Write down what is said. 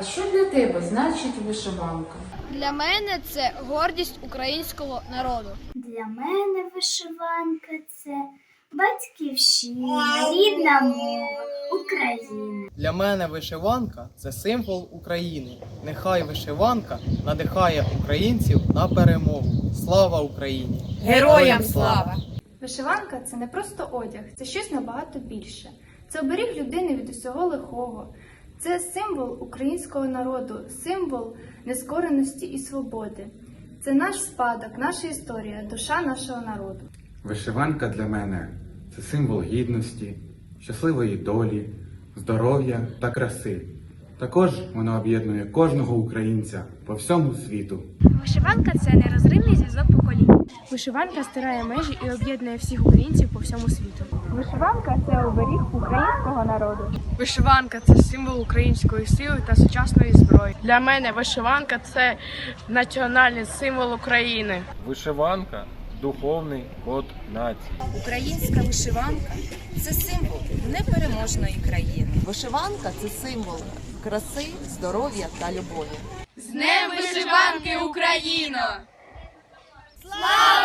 А що для тебе значить вишиванка? Для мене це гордість українського народу. Для мене вишиванка це батьківщина, рідна мова, Україна. Для мене вишиванка це символ України. Нехай вишиванка надихає українців на перемогу. Слава Україні! Героям слава! Вишиванка це не просто одяг, це щось набагато більше. Це оберіг людини від усього лихого. Це символ українського народу, символ нескореності і свободи. Це наш спадок, наша історія, душа нашого народу. Вишиванка для мене це символ гідності, щасливої долі, здоров'я та краси. Також вона об'єднує кожного українця по всьому світу. Вишиванка це нерозривний зв'язок поколінь. Вишиванка стирає межі і об'єднує всіх українців по всьому світу. Вишиванка це оберіг українського народу. Вишиванка це символ української сили та сучасної зброї. Для мене вишиванка це національний символ України. Вишиванка духовний код нації. Українська вишиванка це символ непереможної країни. Вишиванка це символ краси, здоров'я та любові. З Днем вишиванки Україно! Слава